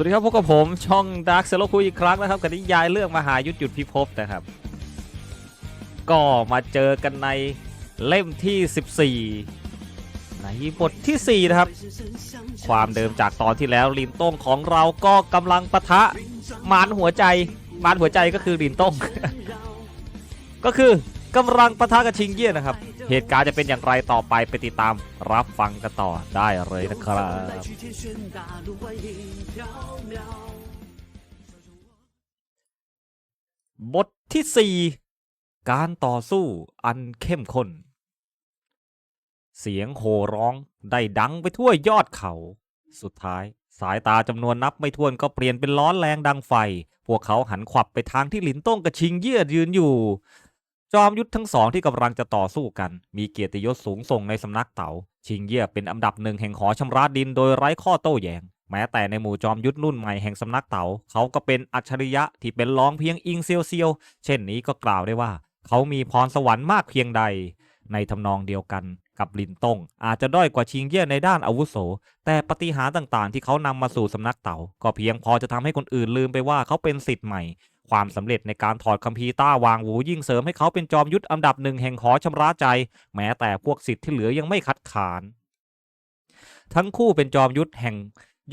วัสดีครับพบกับผมช่องดาร์คเซโลคุยอีกครั้งนะครับกับนิยายเรื่องมหายุทธหยุดพิภพนะครับ ก็มาเจอกันในเล่มที่ 14 ในบทที่ 4 นะครับ ความเดิมจากตอนที่แล้วลินต้งของเราก็กำลังปะทะมารหัวใจมารหัวใจก็คือลินต้ง ก็คือกำลังปะทะกับชิงเยี่ยนะครับ เหตุการณ์จะเป็นอย่างไรต่อไปไปติดตามรับฟังกันต่อได้เลยนะครับบทที่ 4 การต่อสู้อันเข้มข้น เสียงโห่ร้องได้ดังไปทั่วยอดเขา สุดท้ายสายตาจำนวนนับไม่ถ้วนก็เปลี่ยนเป็นร้อนแรงดังไฟ พวกเขาหันขวับไปทางที่หลินต้งกับชิงเยี่ยยืนอยู่ จอมยุทธทั้งสองที่กำลังจะต่อสู้กัน มีเกียรติยศสูงส่งในสำนักเต๋าชิงเยี่ยเป็นอันดับหนึ่งแห่งหอชำระดินโดยไร้ข้อโต้แย้งแม้แต่ในหมู่จอมยุทธรุ่นใหม่แห่งสำนักเต๋าเขาก็เป็นอัจฉริยะที่เป็นรองเพียงอิงเซียวเซียวเช่นนี้ก็กล่าวได้ว่า เขามีพรสวรรค์มากเพียงใด ในทำนองเดียวกันกับลินตงอาจจะด้อยกว่าชิงเย่ยในด้านอาวุโส แต่ปฏิหารต่างๆ ที่เขานำมาสู่สำนักเต๋าก็เพียงพอจะทำให้คนอื่นลืมไปว่าเขาเป็นสิทธิ์ใหม่ ความสำเร็จในการถอดคัมภีร์ต้าวางหูยิ่งเสริมให้เขาเป็นจอมยุทธอันดับหนึ่งแห่งหอชำระใจ แม้แต่พวกสิทธิ์ที่เหลือยังไม่คัดค้าน ทั้งคู่เป็นจอมยุทธแห่ง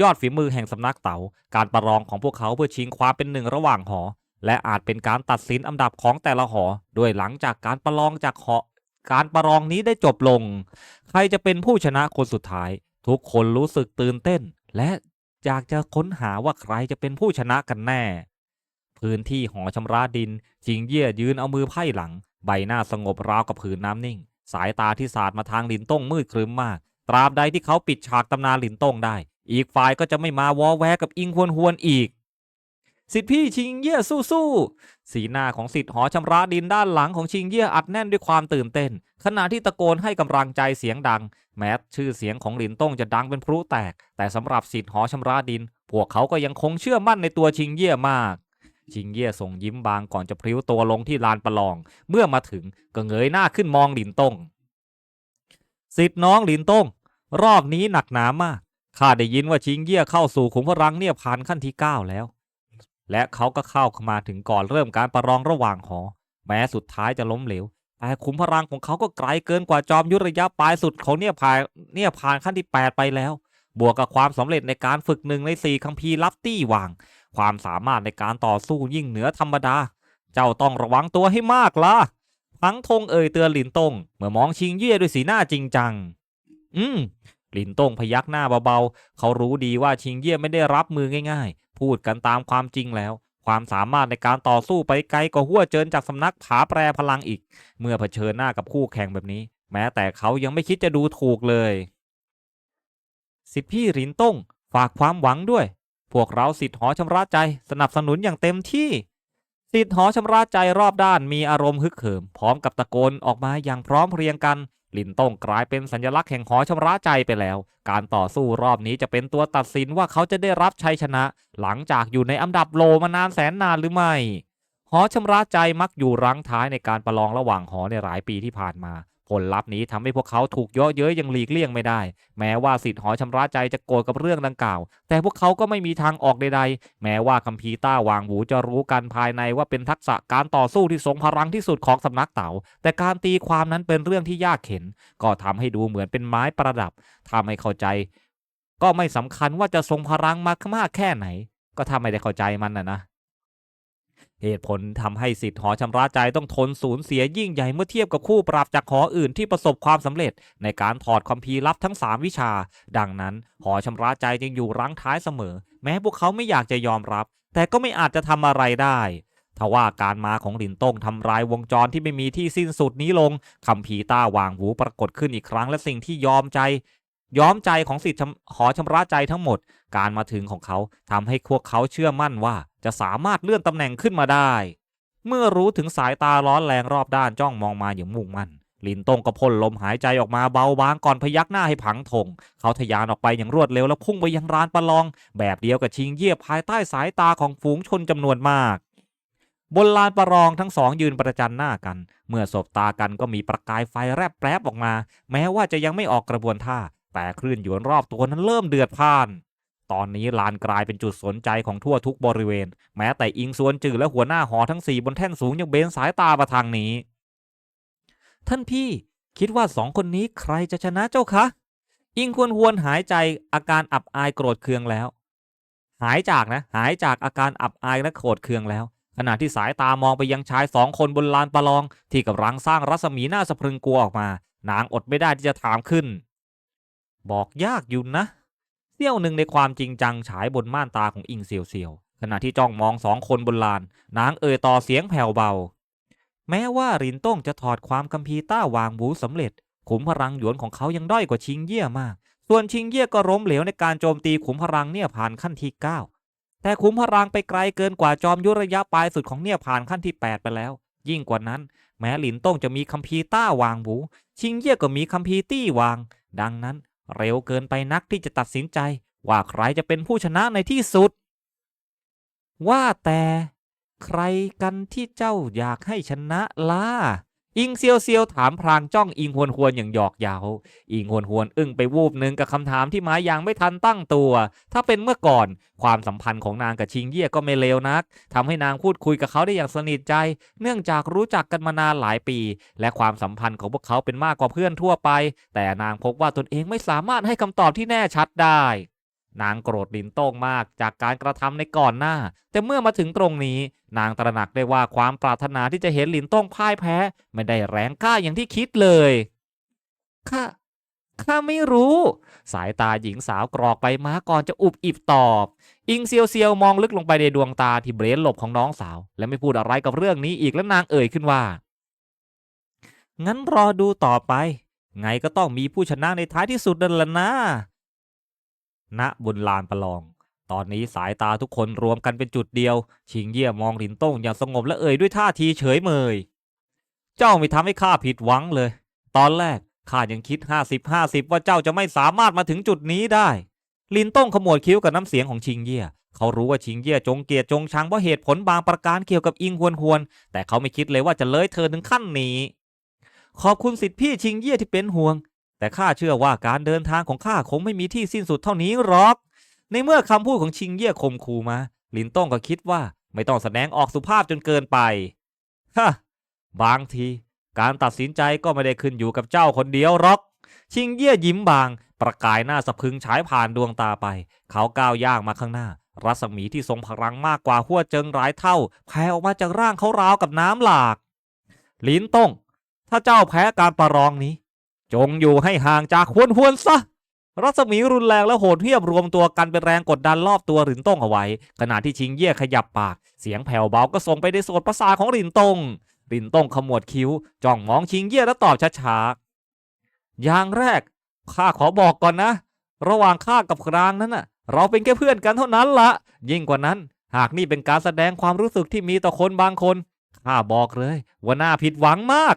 ยอดฝีมือแห่งสำนักเต๋าการประลองของพวกเขาเพื่อชิงความเป็นหนึ่งระหว่างหอ และอาจเป็นการตัดสินอันดับของแต่ละหอโดยหลังจากการประลองจากหอการประลองนี้ได้จบลง ใครจะเป็นผู้ชนะคนสุดท้าย ทุกคนรู้สึกตื่นเต้น และอยากจะค้นหาว่าใครจะเป็นผู้ชนะกันแน่ พื้นที่หอชำระดินจิงเย่ยยืนเอามือไพ่หลัง ใบหน้าสงบราวกับผืนน้ำนิ่ง สายตาที่สาดมาทางหลินต้งมืดครึ้มมาก ตราบใดที่เขาปิดฉากตำนานหลินต้งได้ อีกฝ่ายก็จะไม่มาวอแวกับอิงฮวนฮวนอีก สิทธิพี่ชิงเย่ยสู้ๆสีหน้าของสิทธิ์หอชำระดินด้านหลังของชิงเย่ยอัดแน่นด้วยความตื่นเต้น ขณะที่ตะโกนให้กำลังใจเสียงดัง แม้ชื่อเสียงของหลินต้งจะดังเป็นพลุแตก แต่สำหรับสิทธิ์หอชำระดิน พวกเขาก็ยังคงเชื่อมั่นในตัวชิงเย่ยมาก ชิงเย่ยส่งยิ้มบางก่อนจะพลิ้วตัวลงที่ลานประลอง เมื่อมาถึงก็เงยหน้าขึ้นมองหลินตงสิทธิ์น้องหลินตงรอบนี้หนักหนามากข้าได้ยินว่าชิงเย่ยเข้าสู่ขุมพลังเนี่ยผ่านขั้นที่ 9 แล้ว และเขาก็เข้ามาถึงก่อนเริ่มการประลองระหว่างหอ แม้สุดท้ายจะล้มเหลวแต่ขุมพลังของเขาก็ไกลเกินกว่าจอมยุทธระยะปลายสุดของเนี่ยผ่านเนี่ยผ่านขั้นที่ 8 ไปแล้ว บวกกับความสำเร็จในการฝึกหนึ่งในสี่คัมภีร์ลับตี้วาง ความสามารถในการต่อสู้ยิ่งเหนือธรรมดา เจ้าต้องระวังตัวให้มากล่ะพังธงเอ่ยเตือนหลินตงเมื่อมองชิงเย่ด้วยสีหน้าจริงจัง อืมหลินตงพยักหน้าเบาๆ เขารู้ดีว่าชิงเย่ไม่ได้รับมือง่ายๆ พูดกันตามความจริงแล้ว ความสามารถในการต่อสู้ไปไกลกว่าหัวเจินจากสำนักผาแปรพลังอีก เมื่อเผชิญหน้ากับคู่แข่งแบบนี้ แม้แต่เขายังไม่คิดจะดูถูกเลย สิทธิพี่หลินตงฝากความหวังด้วย พวกเราสิทธิ์หอชำระใจสนับสนุนอย่างเต็มที่ สิทธิ์หอชำระใจรอบด้านมีอารมณ์ฮึกเหิม พร้อมกับตะโกนออกมาอย่างพร้อมเพรียงกัน ลินต้งกลายเป็นสัญลักษณ์แห่งหอชำระใจไปแล้ว การต่อสู้รอบนี้จะเป็นตัวตัดสินว่าเขาจะได้รับชัยชนะ หลังจากอยู่ในอันดับโลมานานแสนนานหรือไม่หอชำระใจมักอยู่รั้งท้ายในการประลองระหว่างหอในหลายปีที่ผ่านมา ผลลัพธ์นี้ทำให้พวกเขาถูกเยาะเย้ยยังหลีกเลี่ยงไม่ได้ แม้ว่าสิทธิ์หอชำระใจจะโกรธกับเรื่องดังกล่าว แต่พวกเขาก็ไม่มีทางออกใดๆ แม้ว่าคัมภีร์ต้าวางหูจะรู้กันภายในว่าเป็นทักษะการต่อสู้ที่ทรงพลังที่สุดของสำนักเต๋าแต่การตีความนั้นเป็นเรื่องที่ยากเข็น ก็ทำให้ดูเหมือนเป็นไม้ประดับถ้าไม่เข้าใจ ก็ไม่สำคัญว่าจะทรงพลังมามากแค่ไหน ก็ถ้าไม่ได้เข้าใจมันนะนะ เหตุผลทำให้สิทธิ์หอชำระใจต้องทนสูญเสียยิ่งใหญ่เมื่อเทียบกับคู่ปรับจากหออื่นที่ประสบความสำเร็จ ในการถอดคัมภีร์ลับทั้ง 3 วิชา ดังนั้นหอชำระใจจึงอยู่รั้งท้ายเสมอ แม้พวกเขาไม่อยากจะยอมรับ แต่ก็ไม่อาจจะทำอะไรได้ทว่าการมาของหลินต้งทำลายวงจรที่ไม่มีที่สิ้นสุดนี้ลงคัมภีต้าวางหูปรากฏขึ้นอีกครั้งและสิ่งที่ยอมใจ ยอมใจของสิทธิ์หอชำระใจทั้งหมด การมาถึงของเขาทำให้พวกเขาเชื่อมั่นว่า จะสามารถเลื่อนตำแหน่งขึ้นมาได้ เมื่อรู้ถึงสายตาร้อนแรงรอบด้านจ้องมองมาอย่างมุ่งมั่นลินตงก็พ่นลมหายใจออกมาเบาบางก่อนพยักหน้าให้ผังธงเขาทะยานออกไปอย่างรวดเร็วแล้วพุ่งไปยังร้านประลอง แบบเดียวกับชิงเยียบภายใต้สายตาของฝูงชนจำนวนมาก บนลานประลองทั้งสองยืนประจันหน้ากัน เมื่อสบตากันก็มีประกายไฟแรบแปรบออกมา แม้ว่าจะยังไม่ออกกระบวนท่า แต่คลื่นหยวนรอบตัวนั้นเริ่มเดือดพ่าน ตอนนี้ลานกลายเป็นจุดสนใจของทั่วทุกบริเวณ แม้แต่อิงสวนจือและหัวหน้าหอทั้งสี่บนแท่นสูงยังเบนสายตามาทางนี้ ท่านพี่คิดว่าสองคนนี้ใครจะชนะเจ้าคะ อิงควรหวนหายใจอาการอับอายโกรธเคืองแล้ว หายจากนะ หายจากอาการอับอายและโกรธเคืองแล้ว ขณะที่สายตามองไปยังชายสองคนบนลานประลอง ที่กำลังสร้างรัศมีหน้าสะพรึงกลัวออกมา นางอดไม่ได้ที่จะถามขึ้น บอกยากอยู่นะ เสี้ยวหนึ่งในความจริงจังฉายบนม่านตาของอิงเซียวเซียวขณะที่จ้องมองสองคนบนลาน นางเอ่ยต่อเสียงแผ่วเบา แม้ว่ารินต้งจะถอดความคัมภีร์ต้าวางบูสำเร็จ ขุมพลังหยวนของเขายังด้อยกว่าชิงเย่ยมาก ส่วนชิงเย่ยก็ล้มเหลวในการโจมตีขุมพลังเนี่ยผ่านขั้นที่ 9 แต่ขุมพลังไปไกลเกินกว่าจอมยุทธระยะปลายสุดของเนี่ยผ่านขั้นที่ 8 ไปแล้ว ยิ่งกว่านั้น แม้หลินต้งจะมีคัมภีร์ต้าวางบู ชิงเย่ยก็มีคัมภีร์ตี้วาง ดังนั้น เร็วเกินไปนักที่จะตัดสินใจว่าใครจะเป็นผู้ชนะในที่สุด ว่าแต่ใครกันที่เจ้าอยากให้ชนะล่ะ อิงเซียวเซียวถามพลางจ้องอิงหวนหวนอย่างหยอกเยาอิงหวนหวนอึ้งไปวูบหนึ่งกับคำถามที่หมาอย่างไม่ทันตั้งตัว ถ้าเป็นเมื่อก่อนความสัมพันธ์ของนางกับชิงเย่ยก็ไม่เลวนักทำให้นางพูดคุยกับเขาได้อย่างสนิทใจ เนื่องจากรู้จักกันมานานหลายปี และความสัมพันธ์ของพวกเขาเป็นมากกว่าเพื่อนทั่วไป แต่นางพบว่าตนเองไม่สามารถให้คำตอบที่แน่ชัดได้ นางโกรธลินโต้งมากจากการกระทำในก่อนหน้า แต่เมื่อมาถึงตรงนี้ นางตระหนักได้ว่าความปรารถนาที่จะเห็นลินโต้งพ่ายแพ้ ไม่ได้แรงกล้าอย่างที่คิดเลยข้าข้าไม่รู้ สายตาหญิงสาวกรอกไปมาก่อนจะอุบอิบตอบ อิงเซียวเซียวมองลึกลงไปในดวงตาที่เบรนหลบของน้องสาว และไม่พูดอะไรกับเรื่องนี้อีกแล้วนางเอ่ยขึ้นว่า งั้นรอดูต่อไป ไงก็ต้องมีผู้ชนะในท้ายที่สุดนั่นแหละนะ ณบนลานประลอง ตอนนี้สายตาทุกคนรวมกันเป็นจุดเดียว ชิงเยี่ยมองหลินต้งอย่างสงบและเอ่ยด้วยท่าทีเฉยเมย เจ้าไม่ทำให้ข้าผิดหวังเลย ตอนแรกข้ายังคิด 50 50 ว่าเจ้าจะไม่สามารถมาถึงจุดนี้ได้ ลินต้งขมวดคิ้วกับน้ำเสียงของชิงเย่ยเขารู้ว่าชิงเย่ยจงเกลียดจงชังเพราะเหตุผลบางประการเกี่ยวกับอิงฮวนฮวน แต่เขาไม่คิดเลยว่าจะเลยเธอถึงขั้นนี้ ขอบคุณสิทธิพี่ชิงเย่ยที่เป็นห่วง แต่ข้าเชื่อว่าการเดินทางของข้าคงไม่มีที่สิ้นสุดเท่านี้หรอก ในเมื่อคำพูดของชิงเย่ยคมคูมา ลินต้งก็คิดว่าไม่ต้องแสดงออกสุภาพจนเกินไป ฮะ บางที การตัดสินใจก็ไม่ได้ขึ้นอยู่กับเจ้าคนเดียวหรอก ชิงเย่ยยิ้มบาง ประกายหน้าสะพึงฉายผ่านดวงตาไป เขาก้าวย่างมาข้างหน้า รัศมีที่ทรงพลังมากกว่าหัวเจิงหลายเท่าแผ่ออกมาจากร่างเขาราวกับน้ำหลาก ลินต้งถ้าเจ้าแพ้การประลองนี้ จงอยู่ให้ห่างจากหวนหวนซะรัศมีรุนแรงและโหดเหี้ยมรวมตัวกันเป็นแรงกดดันรอบตัวหลินต้งเอาไว้ ขณะที่ชิงเย่ขยับปาก เสียงแผ่วเบาก็ส่งไปในโสดประสาของหลินต้งหลินต้งขมวดคิ้วจ้องมองชิงเย่แล้วตอบช้าๆอย่างแรกข้าขอบอกก่อนนะ ระหว่างข้ากับครางนั้นน่ะ เราเป็นแค่เพื่อนกันเท่านั้นละยิ่งกว่านั้น หากนี่เป็นการแสดงความรู้สึกที่มีต่อคนบางคนข้าบอกเลย ว่าน่าผิดหวังมาก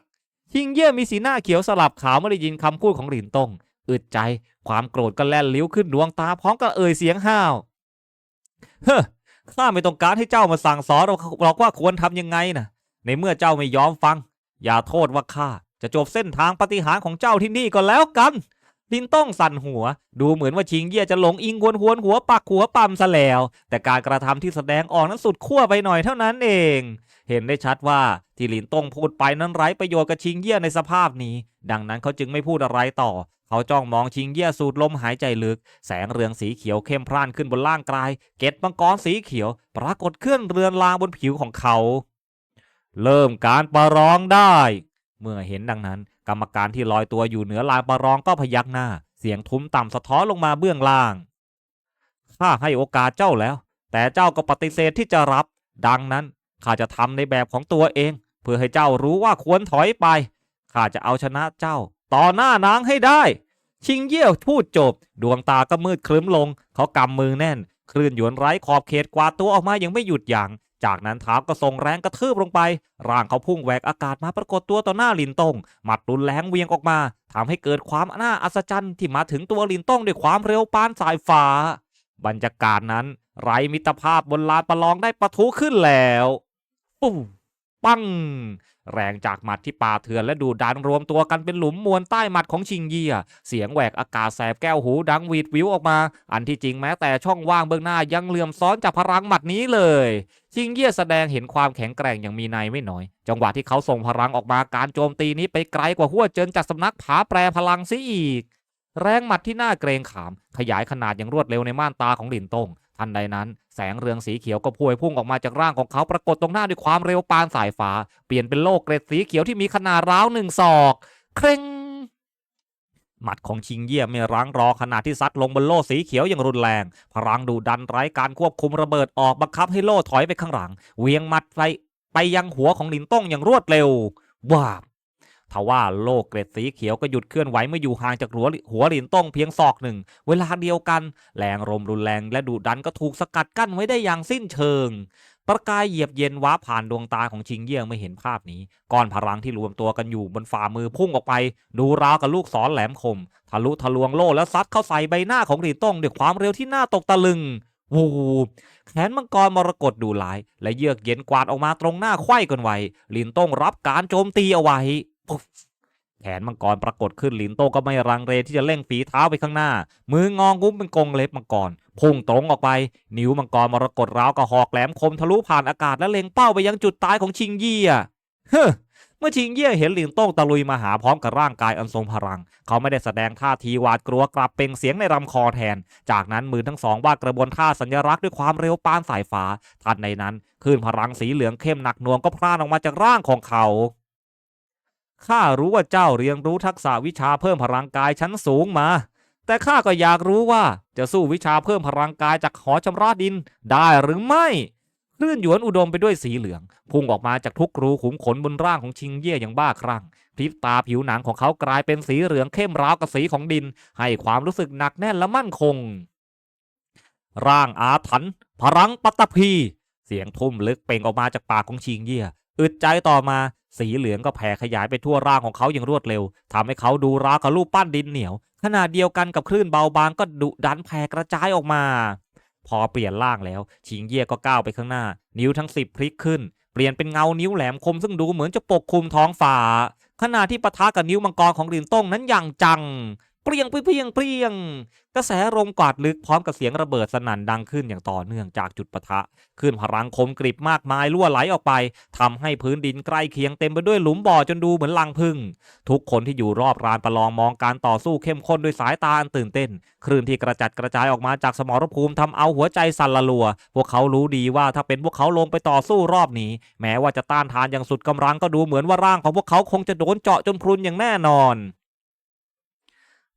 ชิงเย่มีสีหน้าเขียวสลับขาวเมื่อได้ยินคำพูดของหลินตงอึดใจ ความโกรธก็แล่นลิ้วขึ้นดวงตาพร้อมกับเอ่ยเสียงห้าว เฮ้อข้าไม่ต้องการให้เจ้ามาสั่งสอนเราหรอกว่าควรทำยังไงนะในเมื่อเจ้าไม่ยอมฟัง อย่าโทษว่าข้าจะจบเส้นทางปฏิหารของเจ้าที่นี่ก็แล้วกันลินต้องสั่นหัว ดูเหมือนว่าชิงเย่จะหลงอิงวนหวนหัวปักหัวปั๊มซะแล้ว แต่การกระทำที่แสดงออกนั้นสุดขั้วไปหน่อยเท่านั้นเอง เห็นได้ชัดว่า ที่หลินตงพูดไปนั้นไร้ประโยชน์กับชิงเย่ในสภาพนี้ ดังนั้นเขาจึงไม่พูดอะไรต่อ เขาจ้องมองชิงเย่สูดลมหายใจลึก แสงเรืองสีเขียวเข้มพร่านขึ้นบนร่างกาย เกล็ดมังกรสีเขียว ปรากฏเคลื่อนเรือนลางบนผิวของเขา เริ่มการประลองได้ เมื่อเห็นดังนั้น กรรมการที่ลอยตัวอยู่เหนือลานประลองก็พยักหน้า เสียงทุ้มต่ำสะท้อนลงมาเบื้องล่างข้าให้โอกาสเจ้าแล้ว แต่เจ้าก็ปฏิเสธที่จะรับ ดังนั้นข้าจะทำในแบบของตัวเอง เพื่อให้เจ้ารู้ว่าควรถอยไป ข้าจะเอาชนะเจ้า ต่อหน้านางให้ได้ ชิงเยี่ยวพูดจบ ดวงตาก็มืดครึ้มลง เขากำมือแน่น คลื่นหยวนไร้ขอบเขตกวาดตัวออกมายังไม่หยุดยัง้งจากนั้นเท้าก็ส่งแรงกระทืบลงไป ร่างเขาพุ่งแหวกอากาศมาปรากฏตัวต่อหน้าลินตงหมัดรุนแรงเวียงออกมาทำให้เกิดความน่าอัศจรรย์ที่มาถึงตัวลินตงด้วยความเร็วปานสายฟ้า บรรยากาศนั้น ไร้มิตรภาพบนลานประลองได้ปะทุขึ้นแล้วปุ๊บ ปังแรงจากหมัดที่ป่าเถื่อนและดูดันรวมตัวกันเป็นหลุมมวลใต้หมัดของชิงเยีย เสียงแหวกอากาศแสบแก้วหูดังหวีดวิวออกมา อันที่จริงแม้แต่ช่องว่างเบื้องหน้ายังเหลื่อมซ้อนจากพลังหมัดนี้เลย ชิงเยียแสดงเห็นความแข็งแกร่งอย่างมีในยไม่น้อย จังหวะที่เขาส่งพลังออกมาการโจมตีนี้ไปไกลกว่าหัวเจินจากสำนักผาแปรพลังซิอีก แรงหมัดที่น่าเกรงขาม ขยายขนาดอย่างรวดเร็วในม่านตาของหลินตงทันใดนั้น สงเรืองสีเขียวก็พวยพุ่งออกมาจากร่างของเขาปรากฏตรงหน้าด้วยความเร็วปานสายฟ้า เปลี่ยนเป็นโลกเกร็ดสีเขียวที่มีขนาดร้าวหนึ่งศอกเคร่งหมัดของชิงเยี่ยไม่รั้งรอขณะที่ซัดลงบนโล่สีเขียวอย่างรุนแรง พลังดูดันไร้การควบคุมระเบิดออกบังคับให้โล่ถอยไปข้างหลัง เวียงหมัดไปไปยังหัวของหลินต้งอย่างรวดเร็ววาบ ทว่าโลกเกร็ดสีเขียวก็หยุดเคลื่อนไหวเมื่ออยู่ห่างจากหัวหัวหลินต้งเพียงศอกหนึ่ง เวลาเดียวกัน แรงลมรุนแรงและดุดันก็ถูกสกัดกั้นไว้ได้อย่างสิ้นเชิง ประกายเหยียบเย็นว้าผ่านดวงตาของชิงเยี่ยงไม่เห็นภาพนี้ ก้อนพลังที่รวมตัวกันอยู่บนฝ่ามือพุ่งออกไป ดูราวกับลูกศรแหลมคม ทะลุทะลวงโล่แล้วซัดเข้าใส่ใบหน้าของหลีต้งด้วยความเร็วที่น่าตกตะลึงวูแขนมังกรมรกตดูหลาย และเยือกเย็นกวาดออกมาตรงหน้าไขว้กันไว้หลินต้งรับการโจมตีเอาไว้ แขนมังกรปรากฏขึ้นหลินโต้ก็ไม่รังเรที่จะเร่งฝีเท้าไปข้างหน้า มืององุ้มเป็นกรงเล็บมังกรพุ่งตรงออกไป นิ้วมังกรมรกตร้าวกระหอกแหลมคมทะลุผ่านอากาศและเล็งเป้าไปยังจุดตายของชิงเยี่ยเฮ้เมื่อชิงเยี่ยเห็นหลินโต้งตะลุยมาหาพร้อมกับร่างกายอันทรงพลัง เขาไม่ได้แสดงท่าทีหวาดกลัวกลับเปล่งเสียงในลำคอแทน จากนั้นมือทั้งสองวาดกระบวนท่าสัญลักษณ์ด้วยความเร็วปานสายฟ้าทันในนั้นคลื่นพลังสีเหลืองเข้มหนักหน่วงก็พร่านออกมาจากร่างของเขา ข้ารู้ว่าเจ้าเรียนรู้ทักษะวิชาเพิ่มพลังกายชั้นสูงมา แต่ข้าก็อยากรู้ว่าจะสู้วิชาเพิ่มพลังกายจากหอชำระดินได้หรือไม่คลื่นหยวนอุดมไปด้วยสีเหลือง พุ่งออกมาจากทุกรูขุมขนบนร่างของชิงเย่อย่างบ้าคลั่งพริบตาผิวหนังของเขากลายเป็นสีเหลืองเข้มราวกับสีของดิน ให้ความรู้สึกหนักแน่นและมั่นคง ร่างอาถรรพ์พลังปัตตภี เสียงทุ่มลึกเป่งออกมาจากปากของชิงเย่อึดใจต่อมา สีเหลืองก็แผ่ขยายไปทั่วร่างของเขาอย่างรวดเร็วทำให้เขาดูราวกับรูปปั้นดินเหนียว ขณะเดียวกันกับคลื่นเบาบางก็ดุดันแผ่กระจายออกมา พอเปลี่ยนร่างแล้วชิงเย่ก็ก้าวไปข้างหน้า นิ้วทั้งสิบพลิกขึ้น เปลี่ยนเป็นเงานิ้วแหลมคมซึ่งดูเหมือนจะปกคลุมท้องฟ้าขณะที่ปะทะกับนิ้วมังกรของลินต้งนั้นอย่างจัง เปรียงเปรียงเปรียง กระแสลมกวาดลึกพร้อมกับเสียงระเบิดสนั่นดังขึ้นอย่างต่อเนื่องจากจุดปะทะคลื่นพลังคมกริบมากมายรั่วไหลออกไปทำให้พื้นดินใกล้เคียงเต็มไปด้วยหลุมบ่อจนดูเหมือนลังพึ่ง ทุกคนที่อยู่รอบรานประลองมองการต่อสู้เข้มข้นด้วยสายตาอันตื่นเต้น คลื่นที่กระจัดกระจายออกมาจากสมรภูมิทำเอาหัวใจสั่นละลัว พวกเขารู้ดีว่าถ้าเป็นพวกเขาลงไปต่อสู้รอบนี้ แม้ว่าจะต้านทานอย่างสุดกำลังก็ดูเหมือนว่าร่างของพวกเขาคงจะโดนเจาะจนพรุนอย่างแน่นอน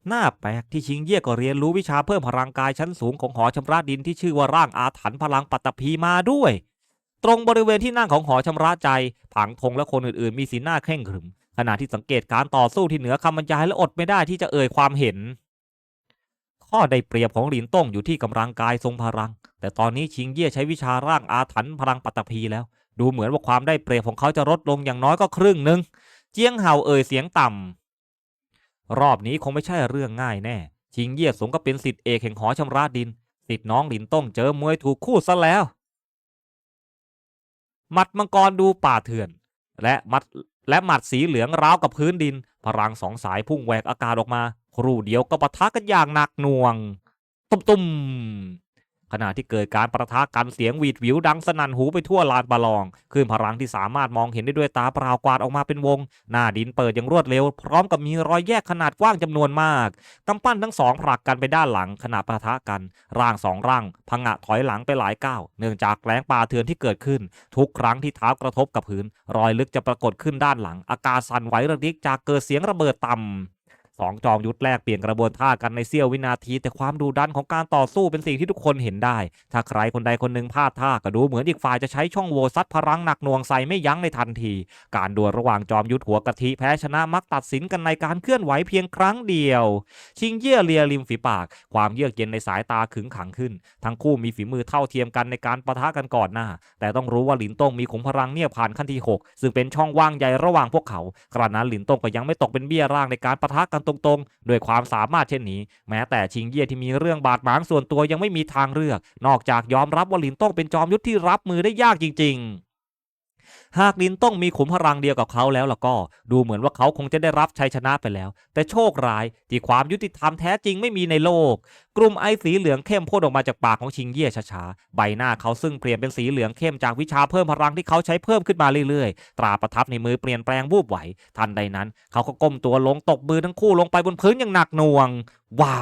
หน้าแปลกที่ชิงเย่ก็เรียนรู้วิชาเพิ่มพลังกายชั้นสูงของหอชำระดินที่ชื่อว่าร่างอาถรรพ์พลังปัตตภีมาด้วย ตรงบริเวณที่นั่งของหอชำระใจ ผังธงและคนอื่นๆ มีสีหน้าเคร่งขรึม ขณะที่สังเกตการต่อสู้ที่เหนือคำบรรยายและอดไม่ได้ที่จะเอ่ยความเห็น ข้อได้เปรียบของหลินต้งอยู่ที่กำลังกายทรงพลัง แต่ตอนนี้ชิงเย่ใช้วิชาร่างอาถรรพ์พลังปัตตภีแล้ว ดูเหมือนว่าความได้เปรียบของเขาจะลดลงอย่างน้อยก็ครึ่งหนึ่งเจียงเห่าเอ่ยเสียงต่ำ รอบนี้คงไม่ใช่เรื่องง่ายแน่ ชิงเยี่ยสงก็เป็นสิทธิเอกแห่งหอชำระดิน สิทธิน้องหลินต้องเจอมวยถูกคู่ซะแล้วหมัดมังกรดูป่าเถื่อน และมัดและหมัดสีเหลืองร้าวกับพื้นดิน พลังสองสายพุ่งแหวกอากาศออกมา ครู่เดียวก็ปะทะกันอย่างหนักหน่วง ตุ้มตุ้ม ขณะที่เกิดการประทะกันเสียงหวีดวิวดังสนั่นหูไปทั่วลานปรลองคลื่นพลังที่สามารถมองเห็นได้ด้วยตาเปล่ากวาดออกมาเป็นวง หน้าดินเปิดอย่างรวดเร็ว พร้อมกับมีรอยแยกขนาดกว้างจำนวนมากกำปั้นทั้งสองผลักกันไปด้านหลังขณะประทะกัน ร่างสองร่างพังะถอยหลังไปหลายก้าวเนื่องจากแรงปาเถือนที่เกิดขึ้น ทุกครั้งที่เท้ากระทบกับพื้น รอยลึกจะปรากฏขึ้นด้านหลัง อากาศสั่นไหวระดิกจากเกิดเสียงระเบิดต่ำ 2 จอมยุทธแรกเปลี่ยนกระบวนท่ากันในเสี้ยววินาที แต่ความดุดันของการต่อสู้เป็นสิ่งที่ทุกคนเห็นได้ ถ้าใครคนใดคนหนึ่งพลาดท่าก็ดูเหมือนอีกฝ่ายจะใช้ช่องโหว่ซัดพลังหนักหน่วงใส่ไม่ยั้งในทันที การดวลระหว่างจอมยุทธหัวกะทิแพ้ชนะมักตัดสินกันในการเคลื่อนไหวเพียงครั้งเดียว ชิงเยี่ยเลียริมฝีปาก ความเยือกเย็นในสายตาขึงขังขึ้น ทั้งคู่มีฝีมือเท่าเทียมกันในการประทะกันก่อนหน้า แต่ต้องรู้ว่าหลินต้งมีขุมพลังเนี่ยผ่านขั้นที่ 6 ซึ่งเป็นช่องว่างใหญ่ระหว่างพวกเขา กระนั้นหลินต้งก็ยังไม่ตกเป็นเบี้ยร่างในการประทะกันตรงๆ ด้วยความสามารถเช่นนี้ แม้แต่ชิงเย่ที่มีเรื่องบาดหมางส่วนตัวยังไม่มีทางเลือก นอกจากยอมรับว่าลินต้องเป็นจอมยุทธที่รับมือได้ยากจริง ๆหากลินต้องมีขุมพลังเดียวกับเขาแล้วล่ะก็ ดูเหมือนว่าเขาคงจะได้รับชัยชนะไปแล้ว แต่โชคร้ายที่ความยุติธรรมแท้จริงไม่มีในโลกกลุ่มไอสีเหลืองเข้มพ่นออกมาจากปากของชิงเย่ช้าๆ ใบหน้าเขาซึ่งเปลี่ยนเป็นสีเหลืองเข้มจากวิชาเพิ่มพลังที่เขาใช้เพิ่มขึ้นมาเรื่อยๆ ตราประทับในมือเปลี่ยนแปลงวูบไหว ทันใดนั้น เขาก็ก้มตัวลงตกมือทั้งคู่ลงไปบนพื้นอย่างหนักหน่วงว้า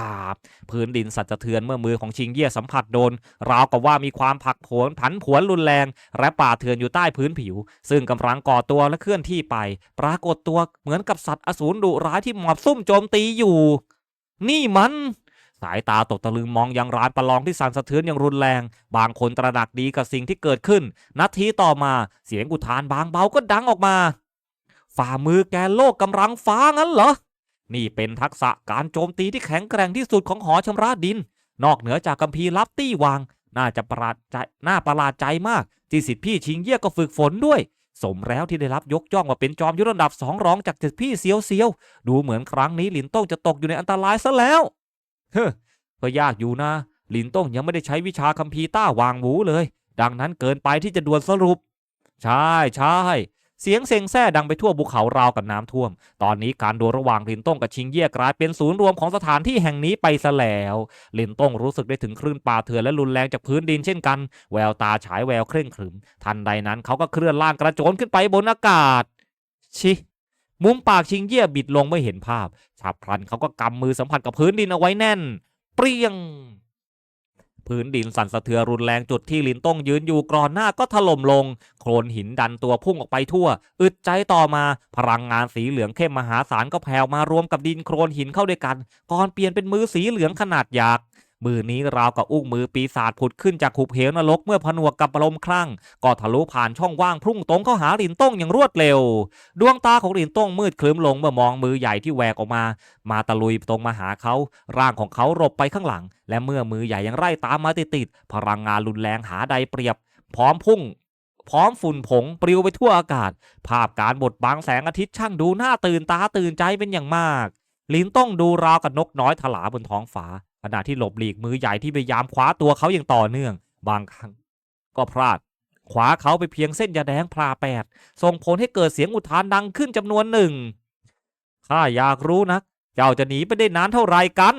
พื้นดินสั่นสะเทือนเมื่อมือของชิงเย่สัมผัสโดน ราวกับว่ามีความผักผวนผันผวนรุนแรง และป่าเถื่อนอยู่ใต้พื้นผิว ซึ่งกำลังก่อตัวและเคลื่อนที่ไป ปรากฏตัวเหมือนกับสัตว์อสูรดุร้ายที่หมอบซุ่มโจมตีอยู่ นี่มัน สายตาตกตะลึงมองยังร้านประลองที่สั่นสะเทือนอย่างรุนแรง บางคนตระหนักดีกับสิ่งที่เกิดขึ้น นาทีต่อมาเสียงอุทานบางเบาก็ดังออกมา ฝ่ามือแกโลกกำลังฟ้างั้นเหรอ นี่เป็นทักษะการโจมตีที่แข็งแกร่งที่สุดของหอชำระดิน นอกเหนือจากกัมพีร์ลับตี้วาง น่าจะประหลาดใจน่าประหลาดใจมากที่สิทธิพี่ชิงเยี่ยก็ฝึกฝนด้วยสมแล้วที่ได้รับยกย่องว่าเป็นจอมยุทธระดับสองรองจากสิทธิพี่เซียวเซียวดูเหมือนครั้งนี้หลินต้งจะตกอยู่ในอันตรายซะแล้ว เฮ้อก็ยากอยู่นะหลินต้งยังไม่ได้ใช้วิชาคัมภีร์ต้าวางหมูเลย ดังนั้นเกินไปที่จะด่วนสรุป ใช่ใช่เสียงเซ็งแซ่ดังไปทั่วภูเขาราวกับน้ำท่วม ตอนนี้การดวลระหว่างหลินต้งกับชิงเย่กลายเป็นศูนย์รวมของสถานที่แห่งนี้ไปซะแล้วหลินต้งรู้สึกได้ถึงคลื่นป่าเถื่อนและรุนแรงจากพื้นดินเช่นกัน แววตาฉายแววเคร่งขรึม ทันใดนั้นเขาก็เคลื่อนล่างกระโจนขึ้นไปบนอากาศ ชิ มุมปากชิงเย่ยบิดลงไม่เห็นภาพฉับพลันเขาก็กำมือสัมผัสกับพื้นดินเอาไว้แน่น เปรี้ยง พื้นดินสั่นสะเทือนรุนแรงจุดที่ลินต้งยืนอยู่กรอนหน้าก็ถล่มลง โคลนหินดันตัวพุ่งออกไปทั่ว อึดใจต่อมา พลังงานสีเหลืองเข้มมหาศาลก็แผ่วมารวมกับดินโคลนหินเข้าด้วยกัน ก่อนเปลี่ยนเป็นมือสีเหลืองขนาดยักษ์ มือนี้ราวกับอุ้งมือปีศาจผุดขึ้นจากขุบเหวนรกเมื่อผนวกกับลมคลั่ง ก็ทะลุผ่านช่องว่างพุ่งตรงเข้าหาหลินต้งอย่างรวดเร็ว ดวงตาของหลินต้งมืดคลึ้มลงเมื่อมองมือใหญ่ที่แหวกออกมา มาตะลุยตรงมาหาเขา ร่างของเขาหลบไปข้างหลัง และเมื่อมือใหญ่ยังไล่ตามมาติดๆพลังงานรุนแรงหาใดเปรียบ พร้อมพุ่งพร้อมฝุ่นผงปลิวไปทั่วอากาศ ภาพการบดบังแสงอาทิตย์ช่างดูน่าตื่นตาตื่นใจเป็นอย่างมาก ลินต้องดูราวกับนกน้อยถลาบนท้องฟ้า ขณะที่หลบหลีกมือใหญ่ที่พยายามคว้าตัวเขาอย่างต่อเนื่อง บางครั้ง ก็พลาดขวาเขาไปเพียงเส้นยาแดงพลาแปดส่งผลให้เกิดเสียงอุทานดังขึ้นจำนวนหนึ่งข้าอยากรู้นะเจ้าจะหนีไปได้นานเท่าไรกัน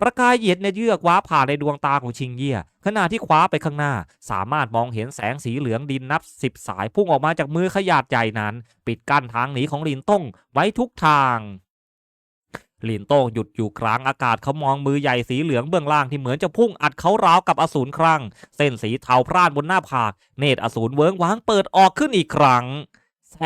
ประกายเหยียดในเยือกว้าผ่านในดวงตาของชิงเยี่ยขณะที่คว้าไปข้างหน้า สามารถมองเห็นแสงสีเหลืองดินนับสิบสายพุ่งออกมาจากมือขยาดใหญ่นั้น ปิดกั้นทางหนีของลินต้งไว้ทุกทาง ลินโต้งหยุดอยู่กลางอากาศเขามองมือใหญ่สีเหลืองเบื้องล่างที่เหมือนจะพุ่งอัดเขาราวกับอสูรครั่งเส้นสีเทาพร่านบนหน้าผาก เนตรอสูรเวิ้งว้างเปิดออกขึ้นอีกครั้งแซ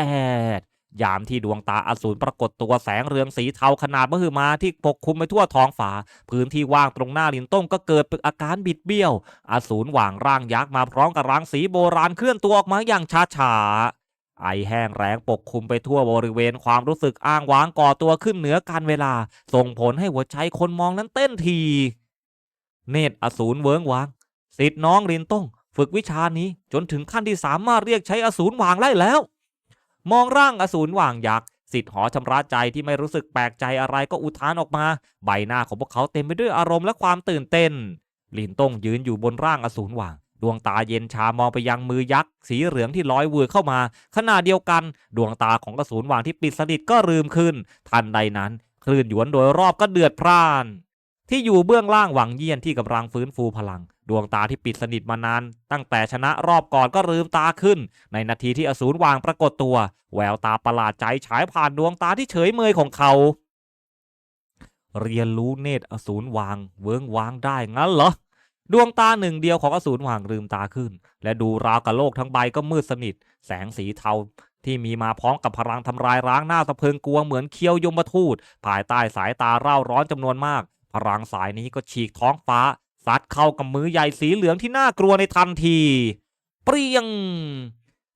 ดยามที่ดวงตาอสูรปรากฏตัวแสงเรืองสีเทาขนาดมหึมาที่ปกคลุมไปทั่วท้องฟ้าพื้นที่ว่างตรงหน้าลินต้งก็เกิดเป็นอาการบิดเบี้ยว อสูรหว่างร่างยักษ์มาพร้อมกับรังสีโบราณเคลื่อนตัวออกมาอย่างช้าๆ ไอแห้งแรงปกคลุมไปทั่วบริเวณความรู้สึกอ้างว้างก่อตัวขึ้นเหนือการเวลา ส่งผลให้หัวใจคนมองนั้นเต้นที เนตรอสูรเวิงวางสิทธิ์น้องลินต้งฝึกวิชานี้จนถึงขั้นที่สามารถเรียกใช้อสูรวางได้แล้ว มองร่างอสูรวางยักษ์สิทธิ์หอชำระใจที่ไม่รู้สึกแปลกใจอะไรก็อุทานออกมา ใบหน้าของพวกเขาเต็มไปด้วยอารมณ์และความตื่นเต้นลินต้งยืนอยู่บนร่างอสูรวาง ดวงตาเย็นชามองไปยังมือยักษ์สีเหลืองที่ลอยเวือเข้ามา ขณะเดียวกัน ดวงตาของอสูรหว่างที่ปิดสนิทก็ลืมขึ้น ทันใดนั้นคลื่นหยวนโดยรอบก็เดือดพร่าน ที่อยู่เบื้องล่างหวังเยี่ยนที่กำลังฟื้นฟูพลัง ดวงตาที่ปิดสนิทมานาน ตั้งแต่ชนะรอบก่อนก็ลืมตาขึ้น ในนาทีที่อสูรวางปรากฏตัว แววตาประหลาดใจฉายผ่านดวงตาที่เฉยเมยของเขา เรียนรู้เนตรอสูรวาง เวิ้งวางได้งั้นเหรอ ดวงตาหนึ่งเดียวของอสูรวางลืมตาขึ้น และดูราวกับโลกทั้งใบก็มืดสนิท แสงสีเทาที่มีมาพร้อมกับพลังทำลายร้างหน้าสะเพิงกลัวเหมือนเคี้ยวยมทูต ภายใต้สายตาเร่าร้อนจำนวนมาก พลังสายนี้ก็ฉีกท้องฟ้าซัดเข้ากับมือใหญ่สีเหลืองที่น่ากลัวในทันที เปรียง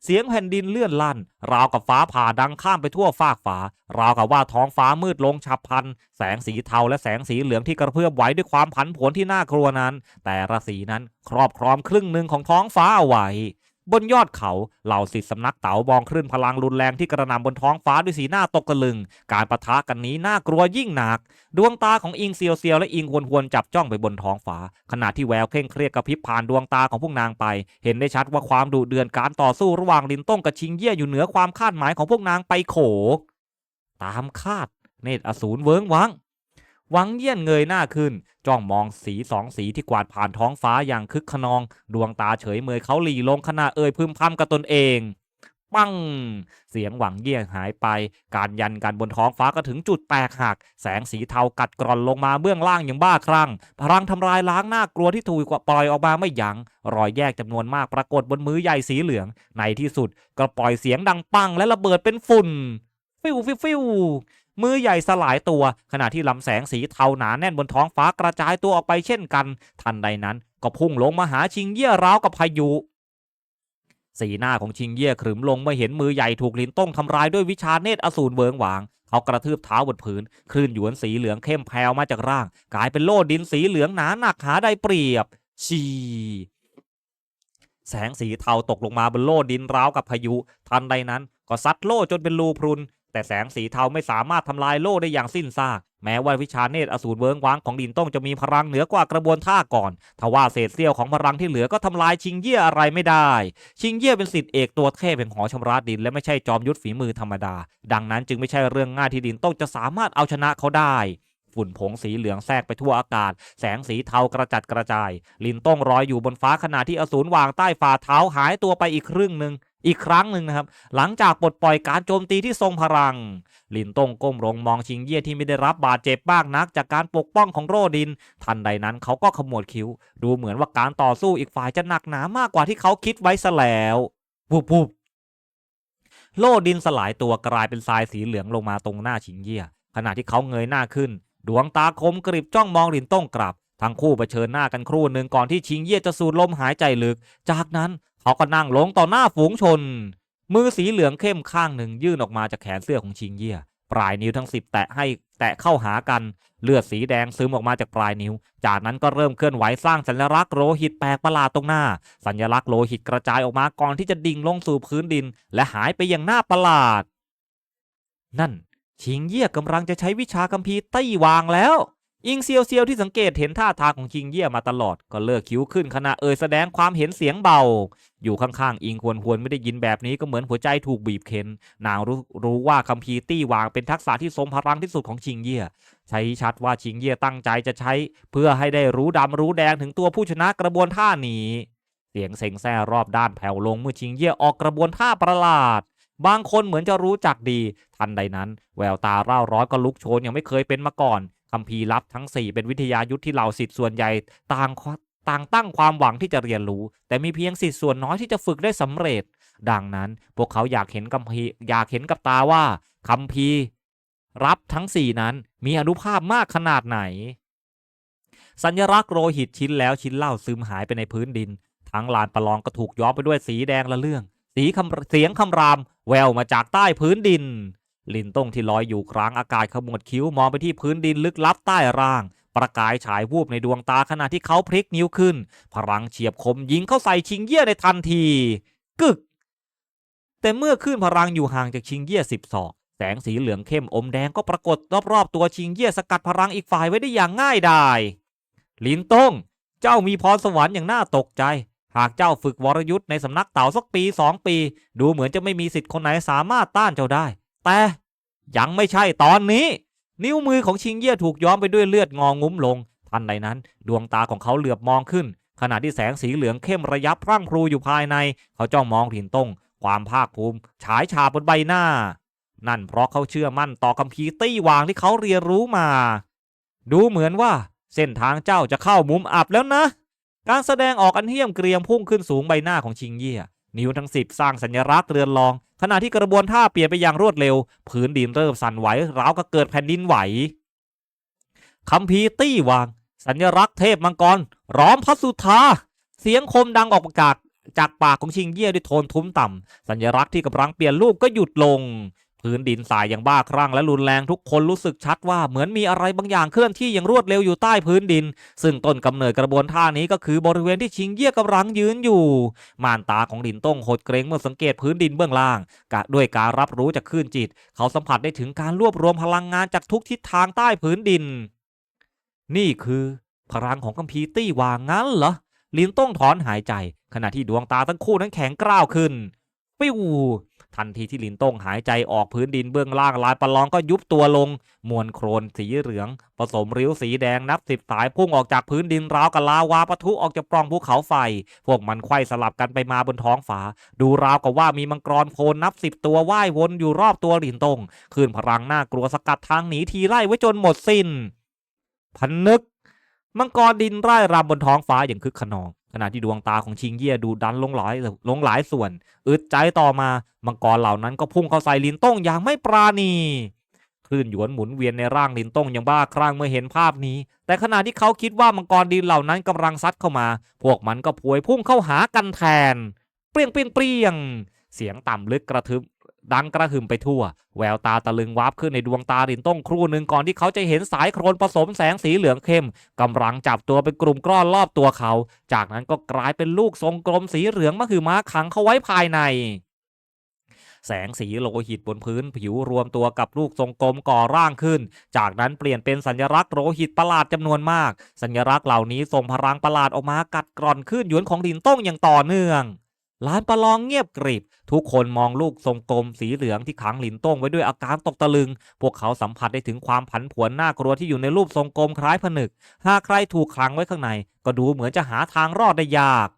เสียงแผ่นดินเลื่อนลั่น ราวกับฟ้าผ่าดังข้ามไปทั่วฟากฟ้า ราวกับว่าท้องฟ้ามืดลงฉับพลัน แสงสีเทาและแสงสีเหลืองที่กระเพื่อมไหวด้วยความผันผวนที่น่ากลัวนั้น แต่ละสีนั้นครอบครองครึ่งหนึ่งของท้องฟ้าเอาไว้ บนยอดเขาเหล่าสิทธิสำนักเต๋ามองคลื่นพลังรุนแรงที่กระหน่ำบนท้องฟ้าด้วยสีหน้าตกตะลึง การประทะกันนี้น่ากลัวยิ่งหนัก ดวงตาของอิงเซียวเซียวและอิงฮวนฮวนจับจ้องไปบนท้องฟ้า ขณะที่แววเคร่งเครียดกระพริบผ่านดวงตาของพวกนางไป เห็นได้ชัดว่าความดุเดือดการต่อสู้ระหว่างลินต้งกับชิงเย่อยู่เหนือความคาดหมายของพวกนางไปโข ตามคาดเนตรอสูรเวิงวัง หวังเยี่ยนเงยหน้าขึ้น จ้องมองสีสองสีที่กวาดผ่านท้องฟ้าอย่างคึกขนอง ดวงตาเฉยเมยเขาหลีลงขณะเอ่ยพึมพำกับตนเองปัง เสียงหวังเยี่ยงหายไป การยันกันบนท้องฟ้าก็ถึงจุดแตกหัก แสงสีเทากัดกร่อนลงมาเบื้องล่างอย่างบ้าคลั่ง พลังทำลายล้างน่ากลัวที่ถูกปล่อยออกมาไม่ยัง้ง รอยแยกจำนวนมากปรากฏบนมือใหญ่สีเหลือง ในที่สุดก็ปล่อยเสียงดังปังและระเบิดเป็นฝุ่น ฟิวฟิวฟิว มือใหญ่สลายตัว ขณะที่ลำแสงสีเทาหนาแน่นบนท้องฟ้ากระจายตัวออกไปเช่นกัน ทันใดนั้นก็พุ่งลงมาหาชิงเยี่ยราวกับพายุ สีหน้าของชิงเย่ขรึมลงเมื่อเห็นมือใหญ่ถูกลินต้งทำร้ายด้วยวิชาเนตรอสูรเบิงหวาง เขากระทืบเท้าบนผืนคลื่นหยวนสีเหลืองเข้มแผ่วมาจากร่าง กลายเป็นโล่ดินสีเหลืองหนาหนักหาได้เปรียบ ชีแสงสีเทาตกลงมาบนโล่ดินร้าวกับพายุ ทันใดนั้นก็ซัดโล่จนเป็นรูพรุน แต่แสงสีเทาไม่สามารถทำลายโล่ได้อย่างสิ้นซาก แม้ว่าวิชาเนตรอสูรเวิงว้างของดินต้องจะมีพลังเหนือกว่ากระบวนท่าก่อน ทว่าเศษเสี้ยวของพลังที่เหลือก็ทำลายชิงเยี่ยอะไรไม่ได้ ชิงเย่เป็นสิทธิเอกตัวเทพแห่งหอชำระดินและไม่ใช่จอมยุทธฝีมือธรรมดา ดังนั้นจึงไม่ใช่เรื่องง่ายที่ดินต้องจะสามารถเอาชนะเขาได้ฝุ่นผงสีเหลืองแทรกไปทั่วอากาศ แสงสีเทากระจัดกระจาย ลินต้องรอยอยู่บนฟ้าขณะที่อสูรวางใต้ฝ่าเท้าหายตัวไปอีกครึ่งหนึ่ง อีกครั้งหนึ่งนะครับ หลังจากปลดปล่อยการโจมตีที่ทรงพลัง ลินต้งก้มลงมองชิงเย่ที่ไม่ได้รับบาดเจ็บบ้างนัก จากการปกป้องของโรดิน ทันใดนั้นเขาก็ขมวดคิ้ว ดูเหมือนว่าการต่อสู้อีกฝ่ายจะหนักหนามากกว่าที่เขาคิดไว้ซะแล้วปุ๊บปุ๊บโลดินสลายตัวกลายเป็นทรายสีเหลืองลงมาตรงหน้าชิงเย่ขณะที่เขาเงยหน้าขึ้น ดวงตาคมกริบจ้องมองลินต้งกลับ ทั้งคู่เผชิญหน้ากันครู่หนึ่งก่อนที่ชิงเย่จะสูดลมหายใจลึก จากนั้น เขาก็นั่งลงต่อหน้าฝูงชน มือสีเหลืองเข้มข้างหนึ่งยื่นออกมาจากแขนเสื้อของชิงเย่ปลายนิ้วทั้งสิบแตะให้แตะเข้าหากัน เลือดสีแดงซึมออกมาจากปลายนิ้ว จากนั้นก็เริ่มเคลื่อนไหวสร้างสัญลักษณ์โลหิตแปลกประหลาดตรงหน้า สัญลักษณ์โลหิตกระจายออกมาก่อนที่จะดิ่งลงสู่พื้นดิน และหายไปอย่างน่าประหลาด นั่นชิงเยี่ยกำลังจะใช้วิชาคัมภีร์ไต้วางแล้ว อิงเซียวเซียวที่สังเกตเห็นท่าทางของชิงเยี่ยมาตลอดก็เลิกคิ้วขึ้นขณะเอ่ยแสดงความเห็นเสียงเบา อยู่ข้างๆ อิงควรควรไม่ได้ยินแบบนี้ก็เหมือนหัวใจถูกบีบเค้นนางรู้รู้ว่าคัมภีตี้วางเป็นทักษะที่ทรงพลังที่สุดของชิงเย่ยใช้ชัดว่าชิงเย่ตั้งใจจะใช้ เพื่อให้ได้รู้ดำรู้แดงถึงตัวผู้ชนะกระบวนท่านี้ เสียงเซ็งแซ่รอบด้านแผ่วลงเมื่อชิงเย่ยออกกระบวนท่าประหลาดบางคนเหมือนจะรู้จักดี ทันใดนั้น แววตาเร่าร้อนก็ลุกโชนยังไม่เคยเป็นมาก่อน คัมภีร์ลับทั้ง 4 เป็นวิทยายุทธที่เหล่าสิทธิ์ส่วนใหญ่ต่างต่างตั้งความหวังที่จะเรียนรู้ แต่มีเพียงสิทธิ์ส่วนน้อยที่จะฝึกได้สำเร็จ ดังนั้นพวกเขาอยากเห็นคัมภีร์อยากเห็นกับตาว่าคัมภีร์รับทั้ง 4 นั้นมีอนุภาพมากขนาดไหน สัญลักษณ์โลหิตชิ้นแล้วชิ้นเล่าซึมหายไปในพื้นดิน ทั้งลานประลองก็ถูกย้อมไปด้วยสีแดงละเรื่อง สีคำเสียงคำรามแววมาจากใต้พื้นดิน ลินต้งที่ลอยอยู่กลางอากาศขมวดคิ้วมองไปที่พื้นดินลึกลับใต้ร่าง ประกายฉายวูบในดวงตาขณะที่เขาพลิกนิ้วขึ้น พลังเฉียบคมยิงเข้าใส่ชิงเยี่ยในทันที กึก แต่เมื่อขึ้นพลังอยู่ห่างจากชิงเยี่ยสิบศอก แสงสีเหลืองเข้มอมแดงก็ปรากฏรอบๆตัวชิงเยี่ยสกัดพลังอีกฝ่ายไว้ได้อย่างง่ายดายลินต้ง เจ้ามีพรสวรรค์อย่างน่าตกใจหากเจ้าฝึกวรยุทธ์ในสำนักเต่าสักปีสองปี ดูเหมือนจะไม่มีสิทธิ์คนไหนสามารถต้านเจ้าได้ แต่ยังไม่ใช่ตอนนี้ นิ้วมือของชิงเย่ถูกย้อมไปด้วยเลือดงองุ้มลง ทันใดนั้น ดวงตาของเขาเหลือบมองขึ้น ขณะที่แสงสีเหลืองเข้มระยับพรั่งพรูอยู่ภายใน เขาจ้องมองถินต้งความภาคภูมิ ฉายฉาบนใบหน้า นั่นเพราะเขาเชื่อมั่นต่อคัมภีตี้วางที่เขาเรียนรู้มา ดูเหมือนว่าเส้นทางเจ้าจะเข้ามุมอับแล้วนะ การแสดงออกอันเหี้ยมเกรียมพุ่งขึ้นสูงใบหน้าของชิงเย่นิ้วทั้งสิบสร้างสัญลักษณ์เรือนรอง ขณะที่กระบวนท่าเปลี่ยนไปอย่างรวดเร็ว พื้นดินเริ่มสั่นไหวราวกับเกิดแผ่นดินไหวคัมภีร์ตี้วาง สัญลักษณ์เทพมังกร ร้อมพัสสุธา เสียงคมดังออกมาจากจากปากของชิงเยี่ยด้วยโทนทุ้มต่ำ สัญลักษณ์ที่กำลังเปลี่ยนรูปก็หยุดลง พื้นดินสายอย่างบ้าคลั่งและรุนแรงทุกคนรู้สึกชัดว่าเหมือนมีอะไรบางอย่างเคลื่อนที่อย่างรวดเร็วอยู่ใต้พื้นดิน ซึ่งต้นกำเนิดกระบวนท่านี้ก็คือบริเวณที่ชิงเยี่ยกำลังยืนอยู่ ม่านตาของลินต้งหดเกรงเมื่อสังเกตพื้นดินเบื้องล่างกะด้วยการรับรู้จากคลื่นจิต เขาสัมผัสได้ถึงการรวบรวมพลังงานจากทุกทิศทางใต้พื้นดิน นี่คือ พลังของกัมพีตี้วางงั้นเหรอลินต้งถอนหายใจ ขณะที่ดวงตาทั้งคู่นั้นแข็งกร้าวขึ้น ปิ้วทันทีที่ลินต้งหายใจออกพื้นดินเบื้องล่างลายประลองก็ยุบตัวลง มวลโครนสีเหลือง ผสมริ้วสีแดงนับสิบสายพุ่งออกจากพื้นดินราวกับลาวาปะทุออกจากปล่องภูเขาไฟ พวกมันไขว้สลับกันไปมาบนท้องฟ้า ดูราวกับว่ามีมังกรโคลนนับสิบตัวว่ายวนอยู่รอบตัวลินต้งคืนพลังหน่ากลัวสกัดทางหนีทีไล่ไว้จนหมดสิน้นพันนึกมังกรดินไร่รำบนท้องฟ้าอย่างคึกขนอง ขณะที่ดวงตาของชิงเย่ดูดันลงหลายลงหลายส่วน อึดใจต่อมา มังกรเหล่านั้นก็พุ่งเข้าใส่ลินต้งอย่างไม่ปราณีคลื่นหยวนหมุนเวียนในร่างลินต้งอย่างบ้าคลั่งเมื่อเห็นภาพนี้ แต่ขณะที่เขาคิดว่ามังกรดินเหล่านั้นกำลังซัดเข้ามา พวกมันก็พวยพุ่งเข้าหากันแทน เปรี้ยงเปรี้ยงเปรี้ยง เสียงต่ำลึกกระทึบ ดังกระหึ่มไปทั่ว แววตาตะลึงวับขึ้นในดวงตาลินต้งครู่หนึ่งก่อนที่เขาจะเห็นสายโครนผสมแสงสีเหลืองเข้มกำลังจับตัวเป็นกลุ่มก้อนรอบตัวเขา จากนั้นก็กลายเป็นลูกทรงกลมสีเหลืองมหึมาขังเขาไว้ภายในแสงสีโลหิตบนพื้นผิวรวมตัวกับลูกทรงกลมก่อร่างขึ้น จากนั้นเปลี่ยนเป็นสัญลักษณ์โลหิตประหลาดจำนวนมาก สัญลักษณ์เหล่านี้ส่งพลังประหลาดออกมากัดกร่อนขึ้นหยวนของลินต้องอย่างต่อเนื่อง ลานประลองเงียบกริบ ทุกคนมองลูกทรงกลมสีเหลืองที่ขังหลินต้งไว้ด้วยอาการตกตะลึง พวกเขาสัมผัสได้ถึงความผันผวนน่ากลัวที่อยู่ในรูปทรงกลมคล้ายผนึก หากใครถูกขังไว้ข้างใน ก็ดูเหมือนจะหาทางรอดได้ยาก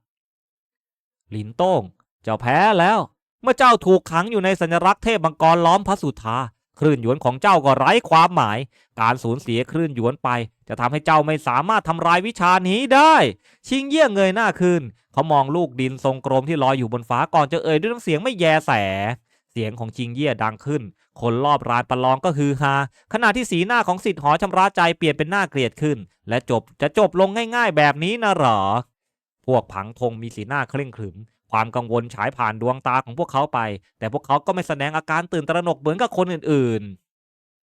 หลินต้ง เจ้าแพ้แล้ว เมื่อเจ้าถูกขังอยู่ในสัญลักษณ์เทพมังกรล้อมพระสุธา คลื่นหยวนของเจ้าก็ไร้ความหมาย การสูญเสียคลื่นหยวนไป จะทำให้เจ้าไม่สามารถทำลายวิชานี้ได้ ชิงเยี่ยงเงยหน้าขึ้น เขามองลูกดินทรงกลมที่ลอยอยู่บนฟ้าก่อนจะเอ่ยด้วยน้ำเสียงไม่แยแส เสียงของชิงเยี่ยดังขึ้น คนรอบรานประลองก็ฮือฮาขณะที่สีหน้าของสิทธิ์หอชำระใจเปลี่ยนเป็นหน้าเกลียดขึ้น และจบจะจบลงง่าย ๆ แบบนี้นะหรอ พวกผังธงมีสีหน้าเคร่งขรึม ความกังวลฉายผ่านดวงตาของพวกเขาไป แต่พวกเขาก็ไม่แสดงอาการตื่นตระหนกเหมือนกับคนอื่น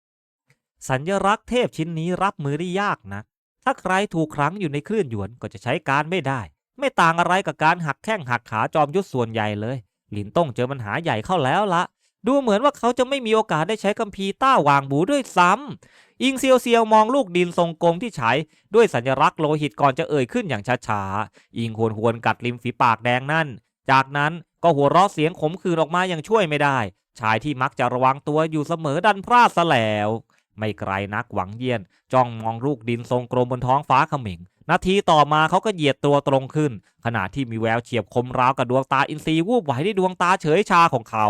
ๆ สัญลักษณ์เทพชิ้นนี้รับมือได้ยากนะ ถ้าใครถูกครั้งอยู่ในคลื่นหยวนก็จะใช้การไม่ได้ ไม่ต่างอะไรกับการหักแข้งหักขาจอมยุทธส่วนใหญ่เลย หลินต้องเจอปัญหาใหญ่เข้าแล้วละดูเหมือนว่าเขาจะไม่มีโอกาสได้ใช้กัมพีร์ต้าวางบูด้วยซ้ำ อิงเซียวเซียวมองลูกดินทรงกลมที่ใช้ด้วยสัญลักษณ์โลหิตก่อนจะเอ่ยขึ้นอย่างช้าๆ อิงหวนหวนกัดริมฝีปากแดงนั่น จากนั้นก็หัวเราะเสียงขมขื่นออกมาอย่างช่วยไม่ได้ ชายที่มักจะระวังตัวอยู่เสมอดันพลาดซะแล้ว ไม่ไกลนักหวังเยียน จ้องมองลูกดินทรงกลมบนท้องฟ้าเขมิงนาทีต่อมาเขาก็เหยียดตัวตรงขึ้น ขณะที่มีแววเฉียบคมราวกับดวงตาอินทรีวูบไหวด้วยดวงตาเฉยชาของเขา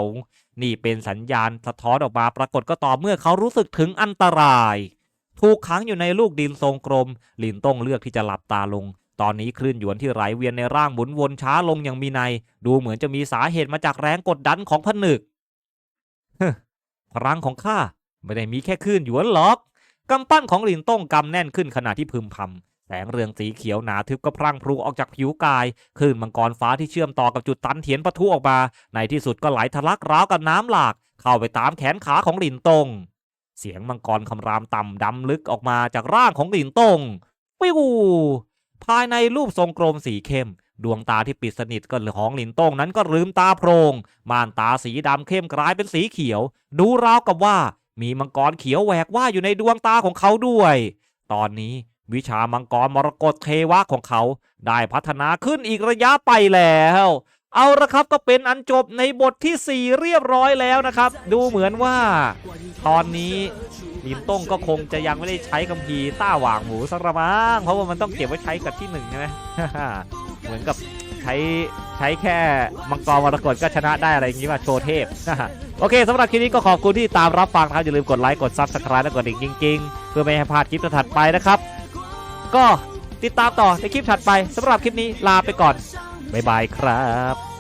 นี่เป็นสัญญาณสะท้อนออกมาปรากฏก็ต่อเมื่อเขารู้สึกถึงอันตราย ถูกขังอยู่ในลูกดินทรงกลมลินต้องเลือกที่จะหลับตาลง ตอนนี้คลื่นหยวนที่ไหลเวียนในร่างหมุนวนช้าลงอย่างมีในยดูเหมือนจะมีสาเหตุมาจากแรงกดดันของผนึกพลังของข้าไม่ได้มีแค่คลื่นหยวนหรอกกำปั้นของหลินต้งกำแน่นขึ้นขณะที่พึมพำแสงเรืองสีเขียวหนาทึบก็พรั่งพรูออกจากผิวกายคลื่นมังกรฟ้าที่เชื่อมต่อกับจุดตันเถียนปะทุออกมา ในที่สุดก็ไหลทะลักราวกับน้ำหลาก เข้าไปตามแขนขาของหลินตงเสียงมังกรคำรามต่ำดำลึกออกมาจากร่างของหลินตงวิว ภายในรูปทรงกลมสีเข้ม ดวงตาที่ปิดสนิทก็ของหลินตงนั้นก็ลืมตาโพรง ม่านตาสีดำเข้มกลายเป็นสีเขียว ดูราวกับว่ามีมังกรเขียวแหวกว่าอยู่ในดวงตาของเขาด้วย ตอนนี้วิชามังกรมรกตเทวะของเขา ได้พัฒนาขึ้นอีกระยะไปแล้ว เอาละครับก็เป็นอันจบในบทที่ 4 เรียบร้อยแล้วนะครับ ดูเหมือนว่า ตอนนี้ลินต้งก็คงจะยังไม่ได้ใช้คัมภีร์ต้าหว่างหมูสักระมังเพราะว่ามันต้องเก็บไว้ใช้กับที่หนึ่งใช่ไหมเหมือนกับใช้ใช้แค่มังกรมรกตก็ชนะได้อะไรอย่างนี้มาโชว์เทพโอเคสำหรับคลิปนี้ก็ขอบคุณที่ตามรับฟังนะครับอย่าลืมกดไลค์กดซับสไคร b e และกดดิ่งจริงๆ เพื่อไม่ให้พลาดคลิปถัดไปนะครับ ก็ติดตามต่อในคลิปถัดไปสำหรับคลิปนี้ลาไปก่อน บ๊ายบายครับ